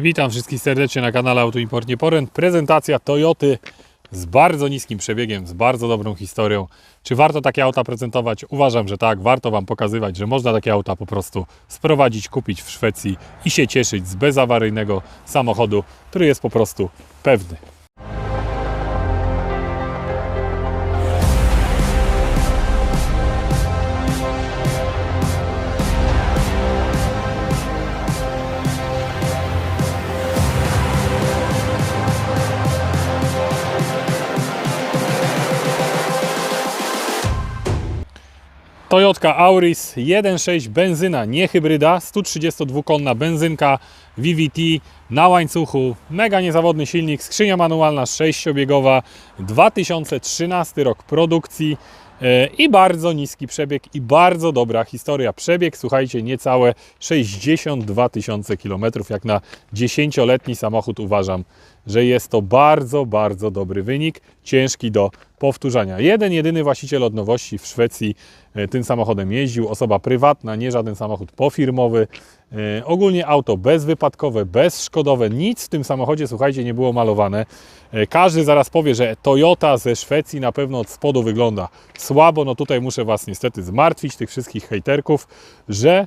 Witam wszystkich serdecznie na kanale Autoimport Nieporęt. Prezentacja Toyoty z bardzo niskim przebiegiem, z bardzo dobrą historią. Czy warto takie auta prezentować? Uważam, że tak. Warto Wam pokazywać, że można takie auta po prostu sprowadzić, kupić w Szwecji i się cieszyć z bezawaryjnego samochodu, który jest po prostu pewny. Toyota Auris 1.6 benzyna, nie hybryda, 132-konna benzynka VVT na łańcuchu, mega niezawodny silnik, skrzynia manualna 6-biegowa, 2013 rok produkcji e, i bardzo niski przebieg i bardzo dobra historia. Przebieg, słuchajcie, niecałe 62 tysiące kilometrów, jak na 10-letni samochód uważam, że jest to bardzo, bardzo dobry wynik, ciężki do powtórzenia. Jeden, jedyny właściciel od nowości w Szwecji e, tym samochodem jeździł, osoba prywatna, nie żaden samochód pofirmowy. E, Ogólnie auto bezwypadkowe, bezszkodowe, nic w tym samochodzie, słuchajcie, nie było malowane. E, Każdy zaraz powie, że Toyota ze Szwecji na pewno od spodu wygląda słabo. No tutaj muszę Was niestety zmartwić, tych wszystkich hejterków, że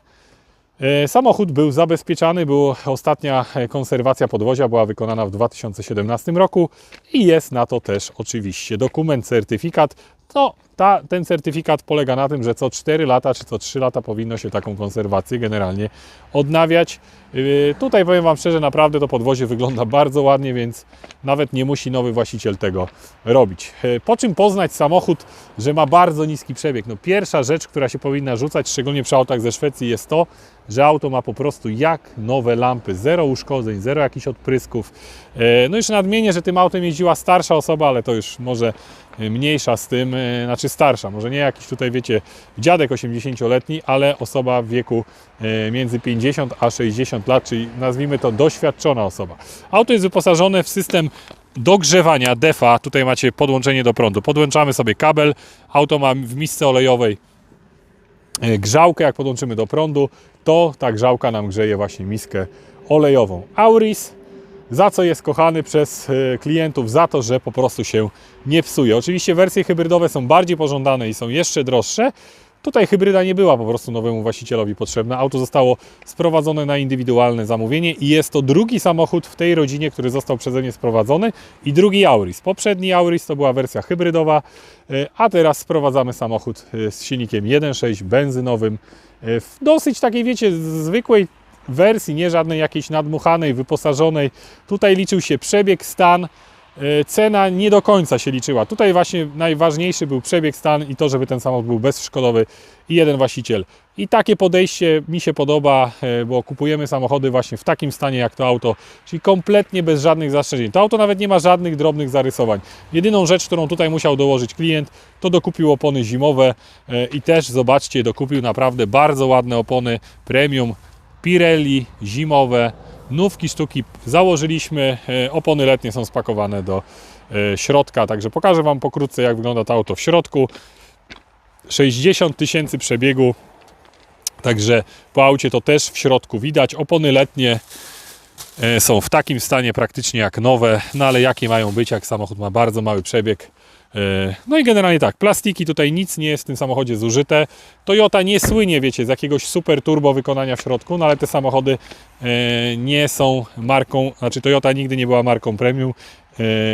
Samochód był zabezpieczany, była ostatnia e, konserwacja podwozia była wykonana w 2017 roku i jest na to też oczywiście dokument, certyfikat. No, ta, ten certyfikat polega na tym, że co 4 lata czy co 3 lata powinno się taką konserwację generalnie odnawiać. Yy, Tutaj powiem Wam szczerze, naprawdę to podwozie wygląda bardzo ładnie, więc nawet nie musi nowy właściciel tego robić. Yy, Po czym poznać samochód, że ma bardzo niski przebieg? No pierwsza rzecz, która się powinna rzucać, szczególnie przy autach ze Szwecji, jest to, że auto ma po prostu jak nowe lampy, zero uszkodzeń, zero jakichś odprysków. Yy, No jeszcze nadmienię, że tym autem jeździła starsza osoba, ale to już może mniejsza z tym, yy, znaczy starsza, może nie jakiś tutaj wiecie dziadek 80-letni, ale osoba w wieku yy, między 50 a 60 lat, czyli nazwijmy to doświadczona osoba. Auto jest wyposażone w system dogrzewania DEFA, tutaj macie podłączenie do prądu. Podłączamy sobie kabel, auto ma w misce olejowej e, grzałkę, jak podłączymy do prądu, to ta grzałka nam grzeje właśnie miskę olejową. Auris, za co jest kochany przez e, klientów? Za to, że po prostu się nie psuje. Oczywiście wersje hybrydowe są bardziej pożądane i są jeszcze droższe. Tutaj hybryda nie była po prostu nowemu właścicielowi potrzebna. Auto zostało sprowadzone na indywidualne zamówienie i jest to drugi samochód w tej rodzinie, który został przeze mnie sprowadzony i drugi Auris. Poprzedni Auris to była wersja hybrydowa, e, a teraz sprowadzamy samochód e, z silnikiem 1.6 benzynowym w dosyć takiej, wiecie, zwykłej wersji, nie żadnej jakiejś nadmuchanej, wyposażonej. Tutaj liczył się przebieg, stan, E, cena nie do końca się liczyła. Tutaj właśnie najważniejszy był przebieg, stan i to, żeby ten samochód był bezszkodowy i jeden właściciel. I takie podejście mi się podoba, e, bo kupujemy samochody właśnie w takim stanie jak to auto, czyli kompletnie bez żadnych zastrzeżeń. To auto nawet nie ma żadnych drobnych zarysowań. Jedyną rzecz, którą tutaj musiał dołożyć klient, to dokupił opony zimowe e, i też zobaczcie, dokupił naprawdę bardzo ładne opony premium Pirelli zimowe nówki sztuki założyliśmy, e, opony letnie są spakowane do e, środka, także pokażę Wam pokrótce jak wygląda to auto w środku. 60 tysięcy przebiegu, także po aucie to też w środku widać. Opony letnie e, są w takim stanie praktycznie jak nowe, no ale jakie mają być, jak samochód ma bardzo mały przebieg. E, No i generalnie tak, plastiki tutaj nic nie jest w tym samochodzie zużyte. Toyota nie słynie, wiecie, z jakiegoś super turbo wykonania w środku, no ale te samochody e, nie są marką, znaczy Toyota nigdy nie była marką premium,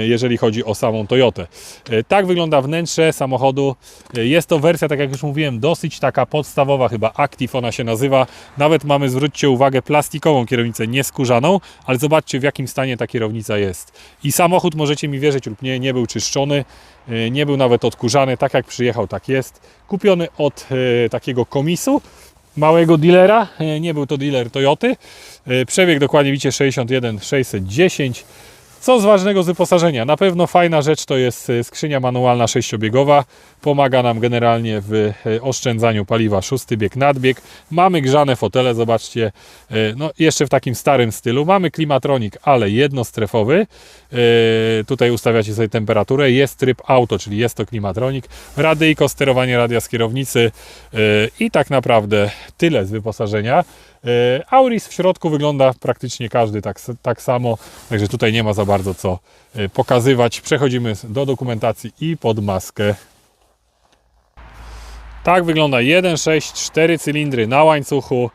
jeżeli chodzi o samą Toyotę. E, Tak wygląda wnętrze samochodu. E, Jest to wersja, tak jak już mówiłem, dosyć taka podstawowa, chyba Active ona się nazywa. Nawet mamy, zwróćcie uwagę, plastikową kierownicę, nie skórzaną, ale zobaczcie w jakim stanie ta kierownica jest. I samochód, możecie mi wierzyć lub nie, nie był czyszczony, e, nie był nawet odkurzany, tak jak przyjechał, tak jest. Kupiony od e, takiego komisu, małego dealera, e, nie był to dealer Toyoty. E, Przebieg dokładnie widzicie 61 610. Co z ważnego z wyposażenia? Na pewno fajna rzecz to jest e, skrzynia manualna sześciobiegowa. Pomaga nam generalnie w e, oszczędzaniu paliwa szósty bieg, nadbieg. Mamy grzane fotele, zobaczcie, e, no jeszcze w takim starym stylu. Mamy klimatronik, ale jednostrefowy. Tutaj ustawiacie sobie temperaturę. Jest tryb auto, czyli jest to klimatronik. Radyjko, sterowanie radia z kierownicy i tak naprawdę tyle z wyposażenia. E, Auris w środku wygląda praktycznie każdy tak, tak samo, także tutaj nie ma za bardzo co e, pokazywać. Przechodzimy do dokumentacji i pod maskę. Tak wygląda 1.6, 4 cylindry na łańcuchu.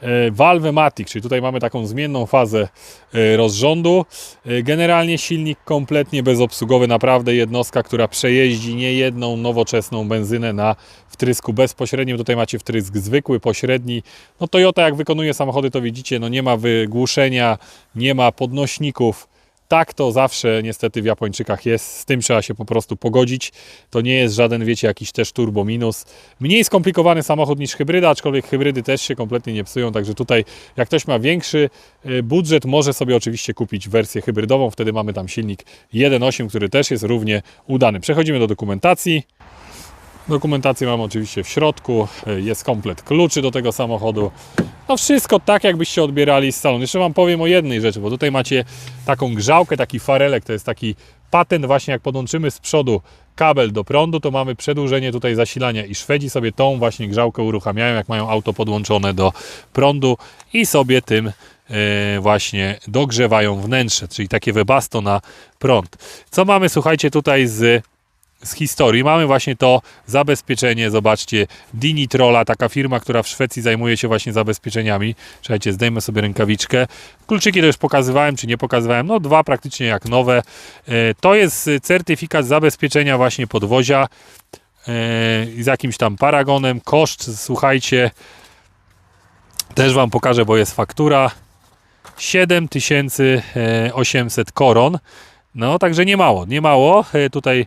E, Valvematic, czyli tutaj mamy taką zmienną fazę e, rozrządu. E, Generalnie silnik kompletnie bezobsługowy, naprawdę jednostka, która przejeździ niejedną nowoczesną benzynę na wtrysku bezpośrednim. Tutaj macie wtrysk zwykły, pośredni. No Toyota jak wykonuje samochody to widzicie, no nie ma wygłuszenia, nie ma podnośników. Tak to zawsze niestety w Japończykach jest, z tym trzeba się po prostu pogodzić. To nie jest żaden, wiecie, jakiś też turbo minus. Mniej skomplikowany samochód niż hybryda, aczkolwiek hybrydy też się kompletnie nie psują, także tutaj jak ktoś ma większy e, budżet, może sobie oczywiście kupić wersję hybrydową, wtedy mamy tam silnik 1.8, który też jest równie udany. Przechodzimy do dokumentacji. Dokumentację mam oczywiście w środku, jest komplet kluczy do tego samochodu. No wszystko tak, jakbyście odbierali z salonu. Jeszcze Wam powiem o jednej rzeczy, bo tutaj macie taką grzałkę, taki farelek, to jest taki patent właśnie jak podłączymy z przodu kabel do prądu, to mamy przedłużenie tutaj zasilania i Szwedzi sobie tą właśnie grzałkę uruchamiają, jak mają auto podłączone do prądu i sobie tym e, właśnie dogrzewają wnętrze, czyli takie webasto na prąd. Co mamy, słuchajcie, tutaj z z historii. Mamy właśnie to zabezpieczenie, zobaczcie, Dinitrola, taka firma, która w Szwecji zajmuje się właśnie zabezpieczeniami. Czekajcie, zdejmę sobie rękawiczkę. Kluczyki to już pokazywałem, czy nie pokazywałem. No dwa praktycznie jak nowe. E, To jest certyfikat zabezpieczenia właśnie podwozia e, z jakimś tam paragonem. Koszt, słuchajcie, też Wam pokażę, bo jest faktura. 7800 koron. No, także nie mało, nie mało. E, Tutaj e,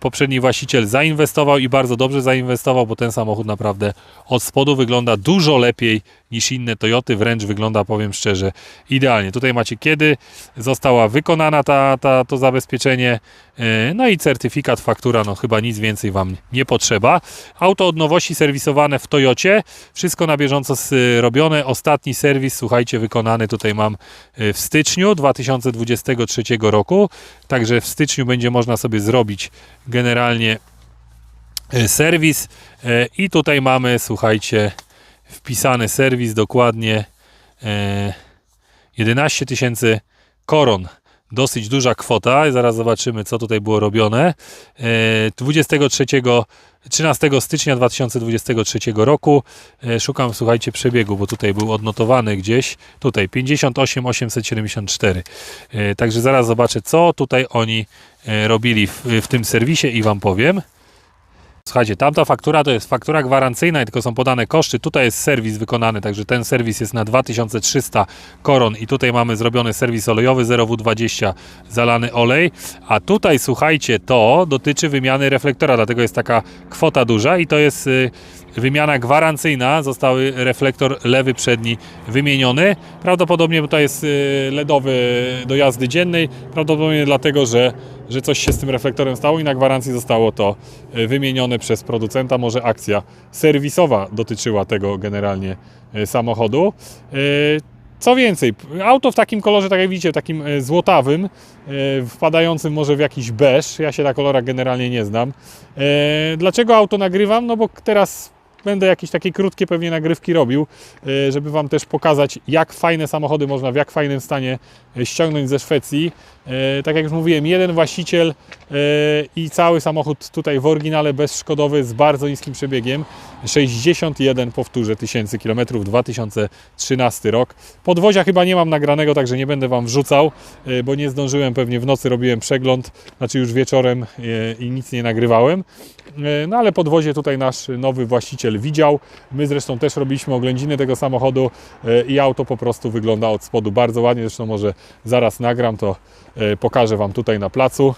poprzedni właściciel zainwestował i bardzo dobrze zainwestował, bo ten samochód naprawdę od spodu wygląda dużo lepiej niż inne Toyoty, wręcz wygląda, powiem szczerze, idealnie. Tutaj macie kiedy została wykonana ta, ta, to zabezpieczenie, e, no i certyfikat, faktura, no chyba nic więcej Wam nie potrzeba. Auto od nowości serwisowane w Toyocie, wszystko na bieżąco s- robione. Ostatni serwis, słuchajcie, wykonany tutaj mam w styczniu 2023 roku, także w styczniu będzie można sobie zrobić generalnie e, serwis e, i tutaj mamy, słuchajcie, wpisany serwis dokładnie e, 11 tysięcy koron. Dosyć duża kwota. Zaraz zobaczymy, co tutaj było robione. E, 23, 13 stycznia 2023 roku. E, Szukam, słuchajcie, przebiegu, bo tutaj był odnotowany gdzieś. Tutaj 58 874. E, Także zaraz zobaczę, co tutaj oni e, robili w, w tym serwisie i Wam powiem. Słuchajcie, tamta faktura to jest faktura gwarancyjna i tylko są podane koszty. Tutaj jest serwis wykonany, także ten serwis jest na 2300 koron i tutaj mamy zrobiony serwis olejowy 0W20 zalany olej, a tutaj słuchajcie, to dotyczy wymiany reflektora, dlatego jest taka kwota duża i to jest y, wymiana gwarancyjna. Zostały reflektor lewy przedni wymieniony. Prawdopodobnie tutaj jest y, LEDowy do jazdy dziennej, prawdopodobnie dlatego, że że coś się z tym reflektorem stało i na gwarancji zostało to e, wymienione przez producenta. Może akcja serwisowa dotyczyła tego generalnie e, samochodu. E, Co więcej, auto w takim kolorze, tak jak widzicie, takim złotawym, wpadającym może w jakiś beż. Ja się na kolorach generalnie nie znam. Dlaczego auto nagrywam? No bo teraz będę jakieś takie krótkie pewnie nagrywki robił, żeby Wam też pokazać, jak fajne samochody można w jak fajnym stanie ściągnąć ze Szwecji. E, Tak jak już mówiłem, jeden właściciel e, i cały samochód tutaj w oryginale bezszkodowy z bardzo niskim przebiegiem. 61 powtórzę tysięcy kilometrów, 2013 rok. Podwozia chyba nie mam nagranego, także nie będę Wam wrzucał, e, bo nie zdążyłem, pewnie w nocy robiłem przegląd, znaczy już wieczorem i nic nie nagrywałem. No ale podwozie tutaj nasz nowy właściciel widział. My zresztą też robiliśmy oględziny tego samochodu i auto po prostu wygląda od spodu bardzo ładnie. Zresztą może zaraz nagram, to pokażę Wam tutaj na placu.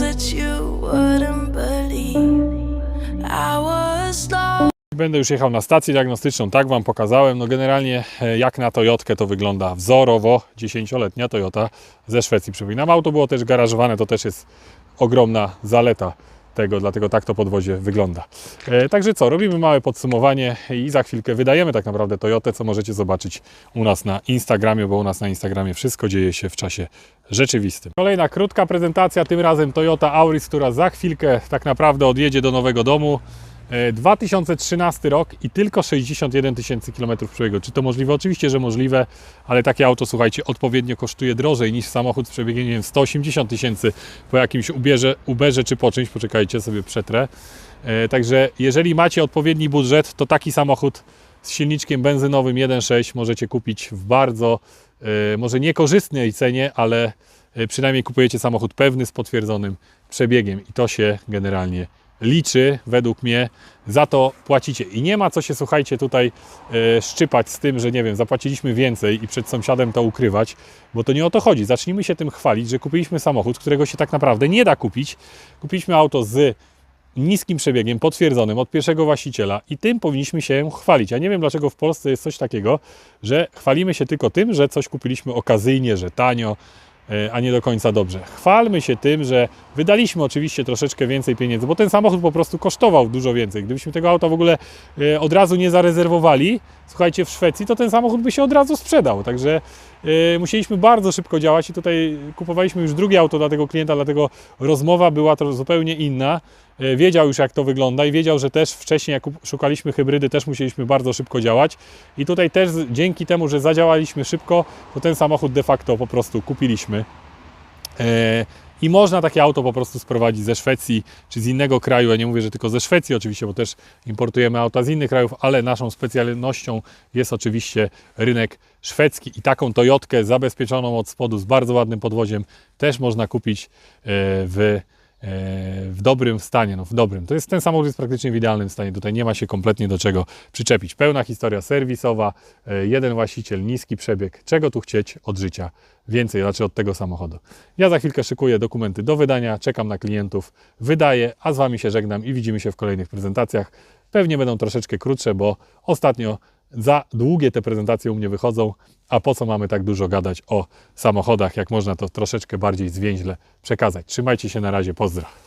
That you wouldn't believe. I was lost. Będę już jechał na stację diagnostyczną, tak Wam pokazałem. No generalnie e, jak na Toyotkę to wygląda wzorowo. 10-letnia Toyota ze Szwecji. Przypominam, auto było też garażowane, to też jest ogromna zaleta tego, dlatego tak to podwozie wygląda. E, także co, robimy małe podsumowanie i za chwilkę wydajemy tak naprawdę Toyotę, co możecie zobaczyć u nas na Instagramie, bo u nas na Instagramie wszystko dzieje się w czasie rzeczywistym. Kolejna krótka prezentacja, tym razem Toyota Auris, która za chwilkę tak naprawdę odjedzie do nowego domu. E, 2013 rok i tylko 61 tysięcy kilometrów przebiegu. Czy to możliwe? Oczywiście, że możliwe, ale takie auto, słuchajcie, odpowiednio kosztuje drożej niż samochód z przebiegiem nie wiem, 180 tysięcy po jakimś Uberze, Uberze czy po czymś. Poczekajcie, sobie przetrę. E, Także jeżeli macie odpowiedni budżet, to taki samochód z silniczkiem benzynowym 1.6 możecie kupić w bardzo, e, może niekorzystnej cenie, ale e, przynajmniej kupujecie samochód pewny z potwierdzonym przebiegiem i to się generalnie liczy według mnie, za to płacicie. I nie ma co się, słuchajcie, tutaj e, szczypać z tym, że nie wiem, zapłaciliśmy więcej i przed sąsiadem to ukrywać, bo to nie o to chodzi. Zacznijmy się tym chwalić, że kupiliśmy samochód, którego się tak naprawdę nie da kupić. Kupiliśmy auto z niskim przebiegiem, potwierdzonym od pierwszego właściciela i tym powinniśmy się chwalić. Ja nie wiem, dlaczego w Polsce jest coś takiego, że chwalimy się tylko tym, że coś kupiliśmy okazyjnie, że tanio, a nie do końca dobrze. Chwalmy się tym, że wydaliśmy oczywiście troszeczkę więcej pieniędzy, bo ten samochód po prostu kosztował dużo więcej. Gdybyśmy tego auta w ogóle e, od razu nie zarezerwowali, słuchajcie, w Szwecji, to ten samochód by się od razu sprzedał. Także e, musieliśmy bardzo szybko działać i tutaj kupowaliśmy już drugie auto dla tego klienta, dlatego rozmowa była to zupełnie inna. E, Wiedział już jak to wygląda i wiedział, że też wcześniej jak szukaliśmy hybrydy, też musieliśmy bardzo szybko działać. I tutaj też dzięki temu, że zadziałaliśmy szybko, to ten samochód de facto po prostu kupiliśmy. I można takie auto po prostu sprowadzić ze Szwecji czy z innego kraju. Ja nie mówię, że tylko ze Szwecji oczywiście, bo też importujemy auta z innych krajów, ale naszą specjalnością jest oczywiście rynek szwedzki i taką Toyotkę zabezpieczoną od spodu z bardzo ładnym podwoziem też można kupić e, w, w dobrym stanie. No w dobrym. To jest ten samochód jest praktycznie w idealnym stanie. Tutaj nie ma się kompletnie do czego przyczepić. Pełna historia serwisowa, e, jeden właściciel, niski przebieg. Czego tu chcieć od życia? Więcej, raczej od tego samochodu. Ja za chwilkę szykuję dokumenty do wydania, czekam na klientów, wydaję, a z Wami się żegnam i widzimy się w kolejnych prezentacjach. Pewnie będą troszeczkę krótsze, bo ostatnio za długie te prezentacje u mnie wychodzą, a po co mamy tak dużo gadać o samochodach, jak można to troszeczkę bardziej zwięźle przekazać. Trzymajcie się na razie, pozdro.